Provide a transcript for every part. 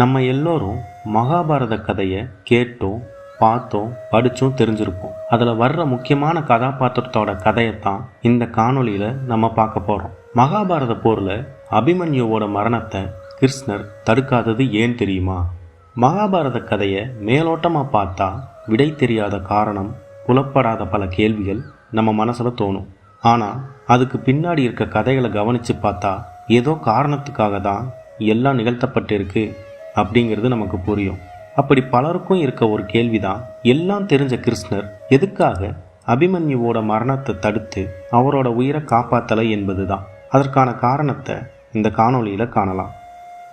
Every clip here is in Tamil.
நம்ம எல்லோரும் மகாபாரத கதையை கேட்டோம் பார்த்தோம் படித்தும் தெரிஞ்சிருப்போம். அதில் வர்ற முக்கியமான கதாபாத்திரத்தோட கதையை தான் இந்த காணொலியில் நம்ம பார்க்க போகிறோம் மகாபாரத போரில் அபிமன்யுவோட மரணத்தை கிருஷ்ணர் தடுக்காதது ஏன் தெரியுமா? மகாபாரத கதையை மேலோட்டமாக பார்த்தா விடை தெரியாத காரணம் புலப்படாத பல கேள்விகள் நம்ம மனசில் தோணும். ஆனால் அதுக்கு பின்னாடி இருக்க கதைகளை கவனித்து பார்த்தா ஏதோ காரணத்துக்காக தான் எல்லாம் நிகழ்த்தப்பட்டிருக்கு அப்படிங்கிறது நமக்கு புரியும். அப்படி பலருக்கும் இருக்க ஒரு கேள்விதான் எல்லாம் தெரிஞ்ச கிருஷ்ணர் எதுக்காக அபிமன்யுவோட மரணத்தை தடுத்து அவரோட உயிரை காப்பாத்தலை என்பதுதான். அதற்கான காரணத்தை இந்த காணொளியில் காணலாம்.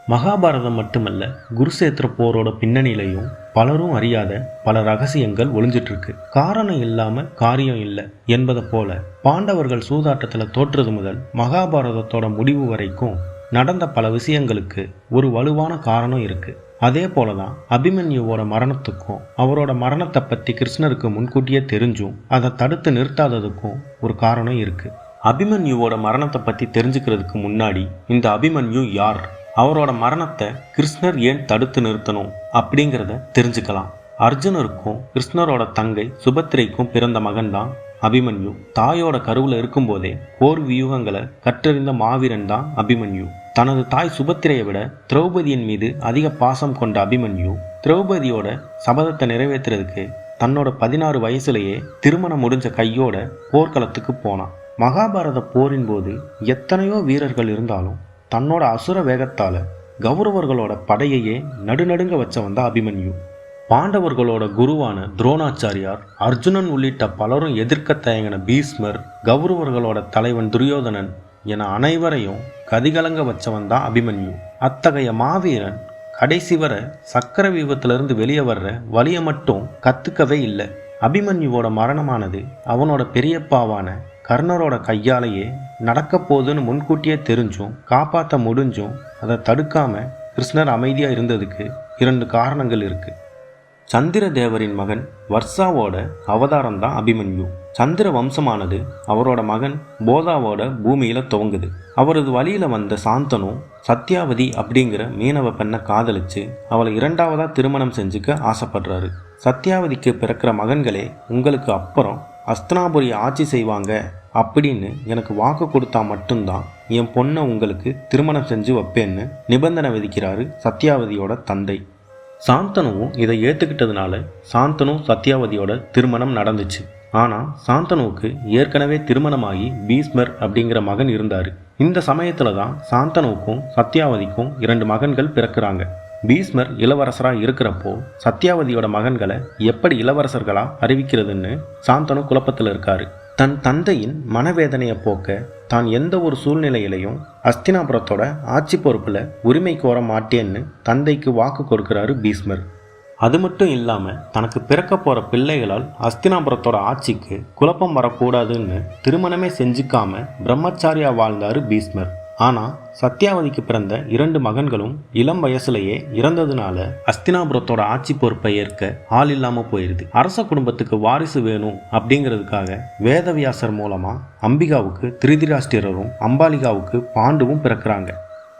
மகாபாரதம் மட்டுமல்ல குருசேத்திர போரோட பின்னணியிலையும் பலரும் அறியாத பல ரகசியங்கள் ஒளிஞ்சிட்ருக்கு. காரணம் இல்லாம காரியம் இல்லை என்பதை போல பாண்டவர்கள் சூதாட்டத்தில் தோற்றது முதல் மகாபாரதத்தோட முடிவு வரைக்கும் நடந்த பல விஷயங்களுக்கு ஒரு வலுவான காரணம் இருக்குது அதே போல தான் அபிமன்யுவோட மரணத்துக்கும் அவரோட மரணத்தை பற்றி கிருஷ்ணருக்கு முன்கூட்டியே தெரிஞ்சும் அதை தடுத்து நிறுத்தாததுக்கும் ஒரு காரணம் இருக்குது அபிமன்யுவோட மரணத்தை பற்றி தெரிஞ்சுக்கிறதுக்கு முன்னாடி இந்த அபிமன்யு யார்? அவரோட மரணத்தை கிருஷ்ணர் ஏன் தடுத்து நிறுத்தணும் அப்படிங்கிறத தெரிஞ்சுக்கலாம். அர்ஜுனருக்கும் கிருஷ்ணரோட தங்கை சுபத்ரைக்கும் பிறந்த மகன்தான் அபிமன்யு. தாயோட கருவில் இருக்கும்போதே போர் வியூகங்களை கற்றறிந்த மாவீரன் தான் அபிமன்யு. தனது தாய் சுபத்திரையை விட திரௌபதியின் மீது அதிக பாசம் கொண்ட அபிமன்யு திரௌபதியோட சபதத்தை நிறைவேற்றுறதுக்கு தன்னோட பதினாறு வயசுலேயே திருமணம் முடிஞ்ச கையோட போர்க்களத்துக்கு போனான். மகாபாரத போரின் போது எத்தனையோ வீரர்கள் இருந்தாலும் தன்னோட அசுர வேகத்தால் கௌரவர்களோட படையையே நடுநடுங்க வச்சவன் தான் அபிமன்யு. பாண்டவர்களோட குருவான துரோணாச்சாரியார் அர்ஜுனன் உள்ளிட்ட பலரும் எதிர்க்க தயங்கின பீஸ்மர் கௌரவர்களோட தலைவன் துரியோதனன் என அனைவரையும் கதிகலங்க வச்சவன் தான் அபிமன்யு. அத்தகைய மாவீரன் கடைசி வரை சக்கர வியூகத்திலிருந்து வெளியே வர்ற வழியை மட்டும் கத்துக்கவே இல்லை. அபிமன்யுவோட மரணமானது அவனோட பெரியப்பாவான கர்ணரோட கையாலேயே நடக்க போகுதுன்னு முன்கூட்டியே தெரிஞ்சும் காப்பாற்ற முடிஞ்சும் அதை தடுக்காம கிருஷ்ணர் அமைதியாக இருந்ததுக்கு இரண்டு காரணங்கள் இருக்குது சந்திர தேவரின் மகன் வர்ஷாவோட அவதாரம் தான் அபிமன்யு. சந்திர வம்சமானது அவரோட மகன் போதாவோட பூமியில துவங்குது. அவரது வழியில வந்த சாந்தனு சத்யாவதி அப்படிங்கிற மீனவ பெண்ணை காதலிச்சு அவளை இரண்டாவதா திருமணம் செஞ்சுக்க ஆசைப்படுறாரு. சத்யாவதிக்கு பிறக்கிற மகன்களே உங்களுக்கு அப்புறம் அஸ்தனாபுரி ஆட்சி செய்வாங்க அப்படின்னு எனக்கு வாக்கு கொடுத்தா மட்டும்தான் என் பொண்ணை உங்களுக்கு திருமணம் செஞ்சு வைப்பேன்னு நிபந்தனை விதிக்கிறாரு சத்யாவதியோட தந்தை. சாந்தனுவும் இதை ஏற்றுக்கிட்டதுனால சாந்தனு சத்யாவதியோட திருமணம் நடந்துச்சு. ஆனால் சாந்தனுவுக்கு ஏற்கனவே திருமணமாகி பீஸ்மர் அப்படிங்கிற மகன் இருந்தார். இந்த சமயத்தில் தான் சாந்தனுவுக்கும் சத்யாவதிக்கும் இரண்டு மகன்கள் பிறக்கிறாங்க. பீஸ்மர் இளவரசராக இருக்கிறப்போ சத்யாவதியோட மகன்களை எப்படி இளவரசர்களாக அறிவிக்கிறதுன்னு சாந்தனு குழப்பத்தில் இருக்காரு தன் தந்தையின் மனவேதனையை போக்க தான் எந்த ஒரு சூழ்நிலையிலையும் அஸ்தினாபுரத்தோட ஆட்சி பொறுப்பில் உரிமை கோர மாட்டேன்னு தந்தைக்கு வாக்கு கொடுக்கிறாரு பீஸ்மர் அது மட்டும் இல்லாமல் தனக்கு பிறக்க போகிற பிள்ளைகளால் அஸ்தினாபுரத்தோட ஆட்சிக்கு குழப்பம் வரக்கூடாதுன்னு திருமணமே செஞ்சுக்காம பிரம்மச்சாரியா வாழ்ந்தாரு பீஸ்மர் ஆனால் சத்யாவதிக்கு பிறந்த இரண்டு மகன்களும் இளம் வயசுலேயே இறந்ததுனால அஸ்தினாபுரத்தோட ஆட்சி பொறுப்பை ஏற்க ஆள் இல்லாமல் போயிடுது அரச குடும்பத்துக்கு வாரிசு வேணும் அப்படிங்கிறதுக்காக வேதவியாசர் மூலமாக அம்பிகாவுக்கு திருதிராஷ்டிரரும் அம்பாலிகாவுக்கு பாண்டுவும் பிறக்கிறாங்க.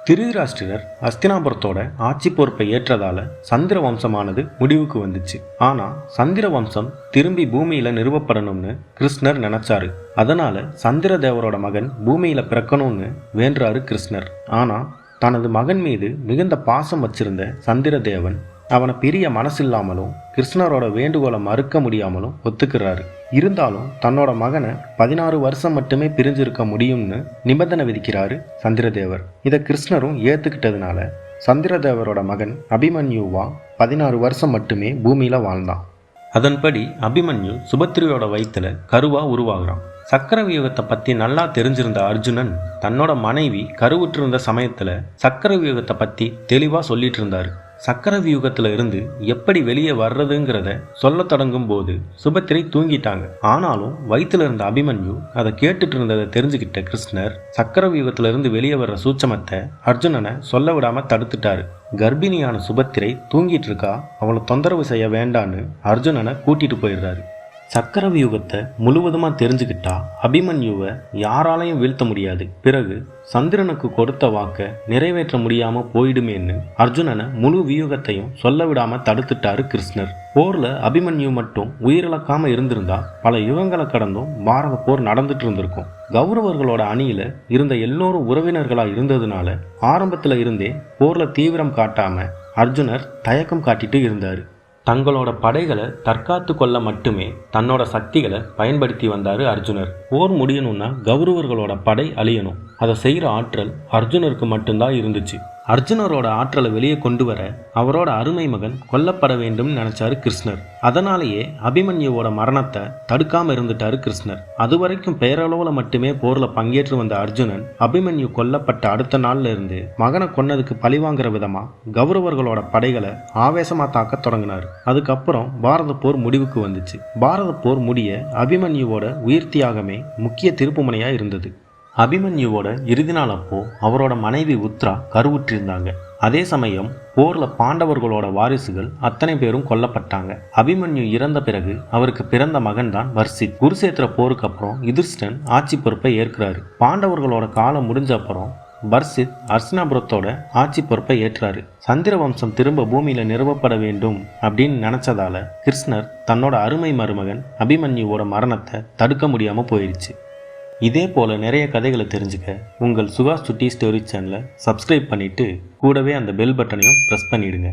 திருதராஷ்டிரர் அஸ்தினாபுரத்தோட ஆட்சி பொறுப்பை ஏற்றதால சந்திர வம்சமானது முடிவுக்கு வந்துச்சு. ஆனா சந்திர வம்சம் திரும்பி பூமியில நிறுவப்படணும்னு கிருஷ்ணர் நினைச்சாரு. அதனால சந்திர தேவரோட மகன் பூமியில பிறக்கணும்னு வேண்டாரு கிருஷ்ணர். ஆனா தனது மகன் மீது மிகுந்த பாசம் வச்சிருந்த சந்திர தேவன் அவனை பிரிய மனசில்லாமலும் கிருஷ்ணரோட வேண்டுகோளை மறுக்க முடியாமலும் ஒத்துக்கிறாரு. இருந்தாலும் தன்னோட மகனை பதினாறு வருஷம் மட்டுமே பிரிஞ்சிருக்க முடியும்னு நிபந்தனை விதிக்கிறாரு சந்திரதேவர். இதை கிருஷ்ணரும் ஏத்துக்கிட்டதுனால சந்திரதேவரோட மகன் அபிமன்யுவா பதினாறு வருஷம் மட்டுமே பூமியில வாழ்ந்தான். அதன்படி அபிமன்யு சுபத்ரியோட வயிற்றுல கருவா உருவாகிறான். சக்கர வியூகத்தை பத்தி நல்லா தெரிஞ்சிருந்த அர்ஜுனன் தன்னோட மனைவி கருவுற்றிருந்த சமயத்துல சக்கர வியூகத்தை பத்தி தெளிவா சொல்லிட்டு இருந்தாரு. சக்கர வியூகத்துல இருந்து எப்படி வெளியே வர்றதுங்கிறத சொல்ல தொடங்கும் போது சுபத்திரை தூங்கிட்டாங்க. ஆனாலும் வயிற்றுல இருந்த அபிமன்யு அதை கேட்டுட்டு இருந்ததை தெரிஞ்சுக்கிட்ட கிருஷ்ணர் சக்கர வியூகத்துல இருந்து வெளியே வர்ற சூட்சமத்தை அர்ஜுனனை சொல்ல விடாம தடுத்துட்டாரு. கர்ப்பிணியான சுபத்திரை தூங்கிட்டு இருக்கா அவளை தொந்தரவு செய்ய வேண்டான்னு அர்ஜுனனை கூட்டிட்டு போயிடுறாரு. சக்கரவியூகத்தை முழுவதுமாக தெரிஞ்சுக்கிட்டா அபிமன்யுவை யாராலையும் வீழ்த்த முடியாது. பிறகு சந்திரனுக்கு கொடுத்த வாக்க நிறைவேற்ற முடியாமல் போயிடுமேன்னு அர்ஜுனனை முழு வியூகத்தையும் சொல்ல விடாமல் தடுத்துட்டாரு கிருஷ்ணர். போரில் அபிமன்யு மட்டும் உயிரிழக்காம இருந்திருந்தா பல யுகங்களை கடந்தும் பாரத போர் நடந்துட்டு இருந்திருக்கும். கௌரவர்களோட அணியில் இருந்த எல்லோரும் உறவினர்களாக இருந்ததுனால ஆரம்பத்தில் இருந்தே போரில் தீவிரம் காட்டாமல் அர்ஜுனர் தயக்கம் காட்டிட்டு இருந்தார். தங்களோட படைகளை தற்காத்து கொள்ள மட்டுமே தன்னோட சக்திகளை பயன்படுத்தி வந்தார் அர்ஜுனர். போர் முடியணும்னா கௌரவர்களோட படை அழியணும். அதை செய்கிற ஆற்றல் அர்ஜுனருக்கு மட்டும்தான் இருந்துச்சு. அர்ஜுனரோட ஆற்றலை வெளியே கொண்டு வர அவரோட அருமை மகன் கொல்லப்பட வேண்டும் நினைச்சாரு கிருஷ்ணர். அதனாலேயே அபிமன்யுவோட மரணத்தை தடுக்காம இருந்துட்டாரு கிருஷ்ணர். அதுவரைக்கும் பேரளவுல மட்டுமே போர்ல பங்கேற்று வந்த அர்ஜுனன் அபிமன்யு கொல்லப்பட்ட அடுத்த நாள்ல இருந்து மகனை கொன்னதுக்கு பழிவாங்கிற விதமா கௌரவர்களோட படைகளை ஆவேசமா தாக்க தொடங்கினார். அதுக்கப்புறம் பாரத போர் முடிவுக்கு வந்துச்சு. பாரத போர் முடிய அபிமன்யுவோட உயிர் தியாகமே முக்கிய திருப்புமுனையா இருந்தது. அபிமன்யுவோட இறுதி நாள் அப்போ அவரோட மனைவி உத்ரா கருவுற்றிருந்தாங்க. அதே சமயம் போர்ல பாண்டவர்களோட வாரிசுகள் அத்தனை பேரும் கொல்லப்பட்டாங்க. அபிமன்யு இறந்த பிறகு அவருக்கு பிறந்த மகன் தான் வர்ஷித் குருசேத்திர போருக்கு அப்புறம் யுதிர்ஷ்டன் ஆட்சி பொறுப்பை ஏற்கிறாரு. பாண்டவர்களோட காலம் முடிஞ்ச அப்புறம் பர்சித் அர்ச்சனாபுரத்தோட ஆட்சி பொறுப்பை ஏற்றாரு. சந்திர வம்சம் திரும்ப பூமியில நிறுவப்பட வேண்டும் அப்படின்னு நினைச்சதால கிருஷ்ணர் தன்னோட அருமை மருமகன் அபிமன்யுவோட மரணத்தை தடுக்க முடியாம போயிடுச்சு இதே போல் நிறைய கதைகளை தெரிஞ்சுக்க உங்கள் சுகாஷ் சுட்டி ஸ்டோரி சேனலை சப்ஸ்கிரைப் பண்ணிவிட்டு கூடவே அந்த பெல் பட்டனையும் ப்ரெஸ் பண்ணிவிடுங்க